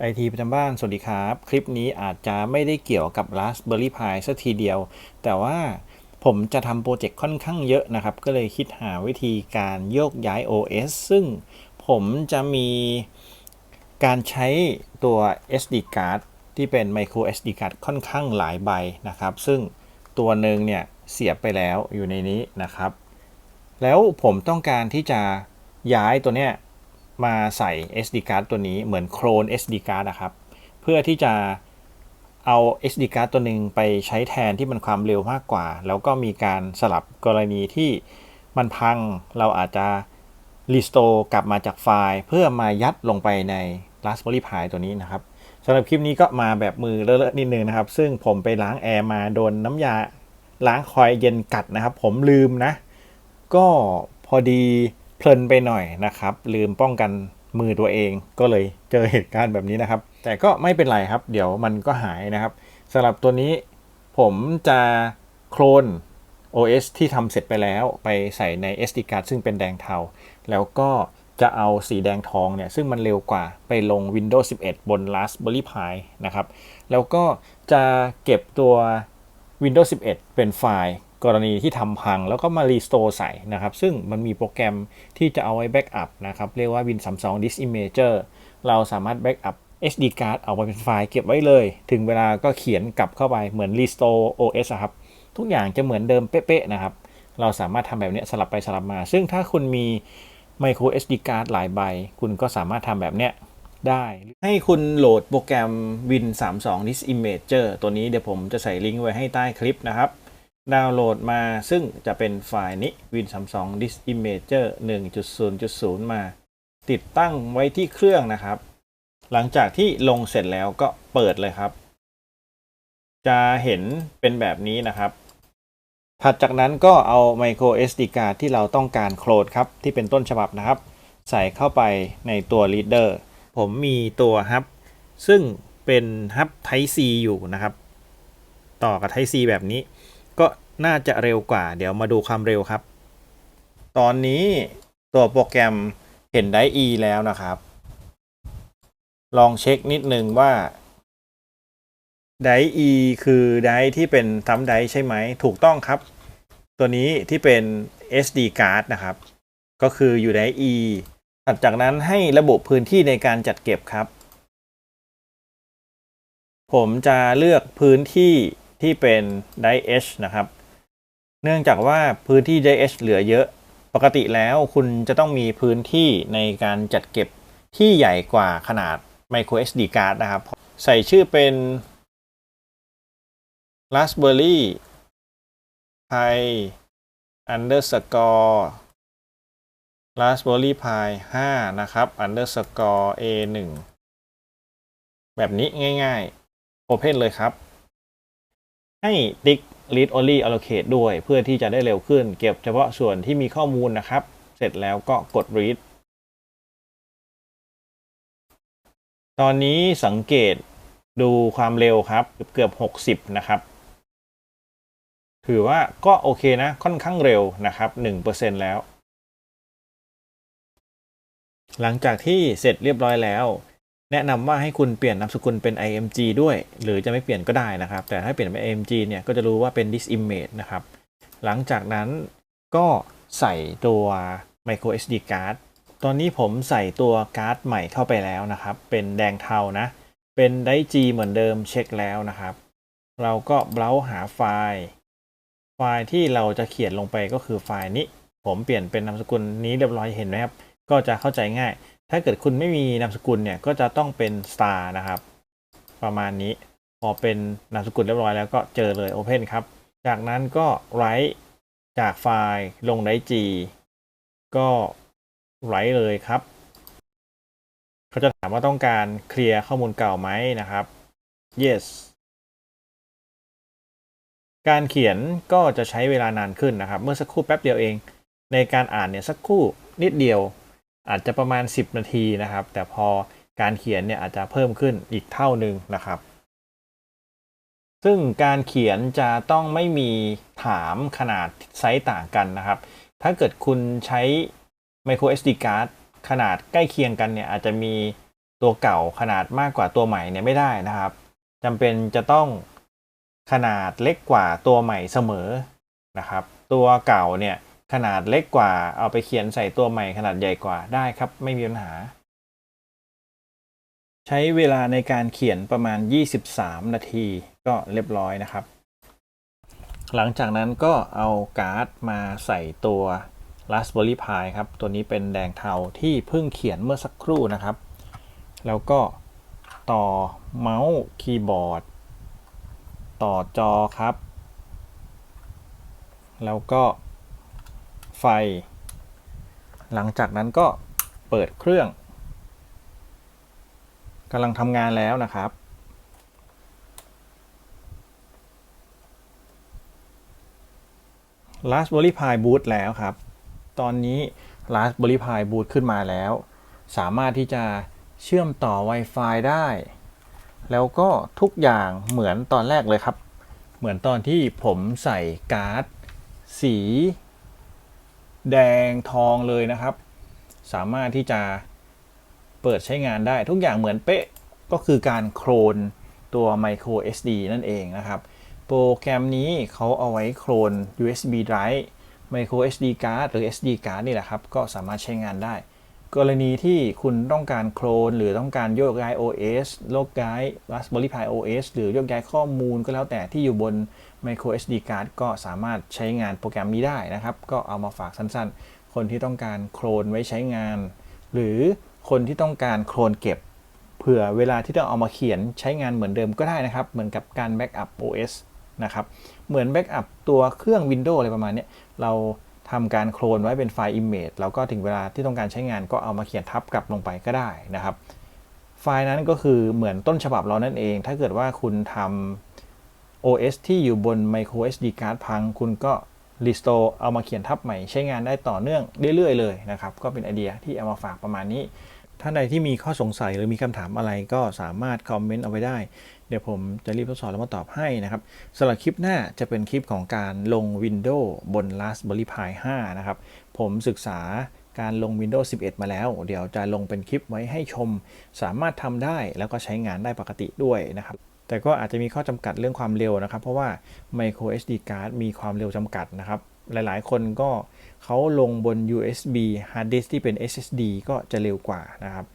ไอทีประจำบ้าน สวัสดีครับ คลิปนี้อาจจะไม่ได้เกี่ยวกับ Raspberry Pi สักทีเดียว แต่ว่าผมจะทำโปรเจกต์ค่อนข้างเยอะนะครับ ก็เลยคิดหาวิธีการโยกย้าย OS ซึ่งผมจะมีการใช้ตัว SD card ที่เป็น micro SD card ค่อนข้างหลายใบนะครับ ซึ่งตัวหนึ่งเนี่ยเสียบไปแล้วอยู่ในนี้นะครับ แล้วผมต้องการที่จะย้ายตัวเนี้ย มาใส่ SD card ตัวนี้เหมือนโคลน SD card นะครับ เพื่อที่จะเอา SD card ตัวหนึ่งไปใช้แทนที่มันความเร็วมากกว่า แล้วก็มีการสลับกรณีที่มันพังเราอาจจะรีสโตร์กลับมาจากไฟล์ เพื่อมายัดลงไปใน Raspberry Pi ตัวนี้นะครับสำหรับคลิปนี้ก็มาแบบมือเลอะๆนิดนึงนะครับ ซึ่งผมไปล้างแอร์มาโดนน้ำยาล้างคอยเย็นกัดนะครับ ผมลืมนะ ก็พอดี เพลินไปหน่อยนะครับ ลืมป้องกันมือตัวเองก็เลยเจอเหตุการณ์แบบนี้นะครับ แต่ก็ไม่เป็นไรครับ เดี๋ยวมันก็หายนะครับสำหรับตัวนี้ผมจะโคลน OS ที่ทำเสร็จไปแล้วไปใส่ใน SD card ซึ่งเป็นแดงเทา แล้วก็จะเอาสีแดงทองเนี่ย ซึ่งมันเร็วกว่าไปลง Windows 11 บน Raspberry Pi นะครับ แล้วก็จะเก็บตัว Windows 11 เป็นไฟล์ กรณีที่ทำพังแล้วก็มารีสโตร์ใส่นะครับ ซึ่งมันมีโปรแกรมที่จะเอาไว้แบ็กอัพนะครับ เรียกว่า Win 32 Disk Imager เราสามารถแบ็กอัพ SD card เอาไปเป็นไฟล์เก็บไว้เลย ถึงเวลาก็เขียนกลับเข้าไปเหมือน Restore OS อะครับ ทุกอย่างจะเหมือนเดิมเป๊ะๆนะครับ เราสามารถทำแบบนี้สลับไปสลับมา ซึ่งถ้าคุณมี micro SD card หลายใบ คุณก็สามารถทำแบบเนี้ยได้ ให้คุณโหลดโปรแกรม Win 32 Disk Imager ตัวนี้เดี๋ยวผมจะใส่ลิงก์ไว้ให้ใต้คลิปนะครับ ดาวน์โหลดมาซึ่งจะเป็นไฟล์นี้ Win 32 Disk Imager 1.0.0 มา ติดตั้งไว้ที่เครื่องนะครับ หลังจากที่ลงเสร็จแล้วก็เปิดเลยครับ จะเห็นเป็นแบบนี้นะครับ ถัดจากนั้นก็เอา micro SD card ที่เราต้องการโคลดครับ ที่เป็นต้นฉบับนะครับ ใส่เข้าไปในตัว reader ผมมีตัวฮับ ซึ่งเป็นฮับ Type C อยู่นะครับ ต่อกับ Type C แบบนี้ ก็น่าจะเร็วกว่า เดี๋ยวมาดูความเร็วครับ ตอนนี้ตัวโปรแกรมเห็นได้ E แล้วนะครับ ลองเช็คนิดนึงว่าได E คือไดที่เป็นทัมไดใช่ไหม ถูกต้องครับ ตัวนี้ที่เป็น SD card นะครับ ก็คืออยู่ได E ถัดจากนั้นให้ระบุพื้นที่ในการจัดเก็บครับ ผมจะเลือกพื้นที่ ที่เป็นได H นะครับ เนื่องจากว่าพื้นที่ได H เหลือเยอะ ปกติแล้วคุณจะต้องมีพื้นที่ในการจัดเก็บที่ใหญ่กว่าขนาด micro SD card นะครับ ใส่ชื่อเป็น raspberry pi underscore raspberry pi 5 นะครับ underscore a 1แบบนี้ง่ายๆ open เลยครับ ให้ติ๊ก read only allocate ด้วย เพื่อที่จะได้เร็วขึ้น เก็บเฉพาะส่วนที่มีข้อมูลนะครับ เสร็จแล้วก็กด read ตอนนี้สังเกตดูความเร็วครับ เกือบ 60 นะครับ ถือว่าก็โอเคนะ ค่อนข้างเร็วนะครับ 1%แล้ว หลังจากที่เสร็จเรียบร้อยแล้ว แนะนำว่าให้คุณเปลี่ยนนามสกุลเป็น img ด้วย หรือจะไม่เปลี่ยนก็ได้นะครับ แต่ถ้าเปลี่ยนเป็น img เนี่ยก็จะรู้ว่าเป็น this image นะครับ หลังจากนั้นก็ใส่ตัว micro sd card ตอนนี้ผมใส่ตัวการ์ดใหม่เข้าไปแล้วนะครับ เป็นแดงเทานะ เป็นไดจีเหมือนเดิมเช็คแล้วนะครับ เราก็เบราว์หาไฟล์ ไฟล์ที่เราจะเขียนลงไปก็คือไฟล์นี้ ผมเปลี่ยนเป็นนามสกุลนี้เรียบร้อยเห็นไหมครับ ก็จะเข้าใจง่าย ถ้าเกิดคุณไม่มีนามสกุลเนี่ยก็จะต้องเป็น star นะครับ ประมาณนี้ พอเป็นนามสกุลเรียบร้อยแล้วก็เจอเลย Open ครับ จากนั้นก็ write จากไฟล์ลงไดจี ก็ไรเลยครับ เขาจะถามว่าต้องการเคลียร์ข้อมูลเก่าไหมนะครับ yes การเขียนก็จะใช้เวลานานขึ้นนะครับ เมื่อสักครู่แป๊บเดียวเอง ในการอ่านเนี่ยสักครู่นิดเดียว อาจจะประมาณ 10 นาทีนะครับ แต่พอการเขียนเนี่ยอาจจะเพิ่มขึ้นอีกเท่าหนึ่งนะครับ ซึ่งการเขียนจะต้องไม่มีถามขนาดไซส์ต่างกันนะครับ ถ้าเกิดคุณใช้ micro SD card ขนาดใกล้เคียงกันเนี่ยอาจจะมีตัวเก่าขนาดมากกว่าตัวใหม่เนี่ยไม่ได้นะครับจำเป็นจะต้องขนาดเล็กกว่าตัวใหม่เสมอนะครับ ตัวเก่าเนี่ย ขนาดเล็กกว่า เอาไปเขียนใส่ตัวใหม่ขนาดใหญ่กว่าได้ครับ ไม่มีปัญหา ใช้เวลาในการเขียนประมาณ 23 นาทีก็เรียบร้อยนะครับ หลังจากนั้นก็เอาการ์ดมาใส่ตัว Raspberry Pi ครับ ตัวนี้เป็นแดงเทาที่เพิ่งเขียนเมื่อสักครู่นะครับ แล้วก็ต่อเมาส์คีย์บอร์ด ต่อจอครับ แล้วก็ ไฟ หลังจากนั้นก็เปิดเครื่องกำลังทำงานแล้วนะครับ Raspberry Pi boot แล้วครับ ตอนนี้ Raspberry Pi boot ขึ้นมาแล้ว สามารถที่จะเชื่อมต่อ Wi-Fi ได้ แล้วก็ทุกอย่างเหมือนตอนแรกเลยครับ เหมือนตอนที่ผมใส่การ์ด สี แดงทองเลยนะครับ สามารถที่จะเปิดใช้งานได้ทุกอย่างเหมือนเป๊ะก็คือการโคลนตัว micro SD นั่นเองนะครับ โปรแกรมนี้เขาเอาไว้โคลน USB drive micro SD card หรือ SD card นี่แหละครับ ก็สามารถใช้งานได้ กรณีที่คุณต้องการโคลน หรือต้องการโยกย้าย OS โยกย้าย Raspberry Pi OS หรือโยกย้ายข้อมูลก็แล้วแต่ที่อยู่บน micro SD card ก็สามารถใช้งานโปรแกรมนี้ได้นะครับ ก็เอามาฝากสั้นๆ คนที่ต้องการโคลนไว้ใช้งาน หรือคนที่ต้องการโคลนเก็บ เผื่อเวลาที่ต้องเอามาเขียนใช้งานเหมือนเดิมก็ได้นะครับ เหมือนกับการแบ็กอัพ OS นะครับ เหมือนแบ็กอัพตัวเครื่อง Windows อะไรประมาณนี้เรา ทำการโคลนไว้เป็นไฟล์ Image แล้วก็ถึงเวลาที่ต้องการใช้งานก็เอามาเขียนทับกลับลงไปก็ได้นะครับ ไฟล์นั้นก็คือเหมือนต้นฉบับเรานั่นเอง ถ้าเกิดว่าคุณทำ OS ที่อยู่บน micro SD card พัง คุณก็ restore เอามาเขียนทับใหม่ใช้งานได้ต่อเนื่องเรื่อยๆเลยนะครับ ก็เป็นไอเดียที่เอามาฝากประมาณนี้ ท่านใดที่มีข้อสงสัยหรือมีคำถามอะไรก็สามารถคอมเมนต์เอาไว้ได้ เดี๋ยวผมจะรีบทดสอบแล้วมาตอบให้นะครับสำหรับคลิปหน้าจะเป็นคลิปของการลง Windows บน Raspberry Pi 5 นะครับ ผมศึกษาการลง Windows 11 มาแล้ว เดี๋ยวจะลงเป็นคลิปไว้ให้ชม สามารถทำได้แล้วก็ใช้งานได้ปกติด้วยนะครับ แต่ก็อาจจะมีข้อจำกัดเรื่องความเร็วนะครับ เพราะว่า micro SD card มีความเร็วจำกัดนะครับ หลายๆ คนก็ เขาลงบน USB hard disk ที่เป็น SSD ก็จะเร็วกว่านะครับ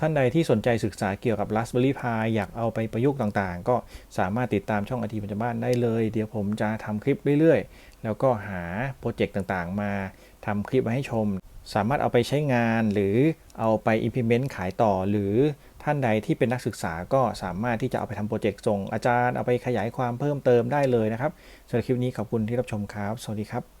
ท่านใดที่สนใจศึกษาเกี่ยวกับ Raspberry Pi อยากเอาไปประยุกต์ต่างๆ ก็สามารถติดตามช่องอทีปัจจุบันได้เลย เดี๋ยวผมจะทำคลิปเรื่อยๆ แล้วก็หาโปรเจกต์ต่างๆ มาทำคลิปมาให้ชม สามารถเอาไปใช้งานหรือเอาไป implement ขายต่อหรือท่านใดที่เป็นนักศึกษาก็สามารถที่จะเอาไปทำโปรเจกต์ส่งอาจารย์เอาไปขยายความเพิ่มเติมได้เลยนะครับสำหรับคลิปนี้ขอบคุณที่รับชมครับ สวัสดีครับ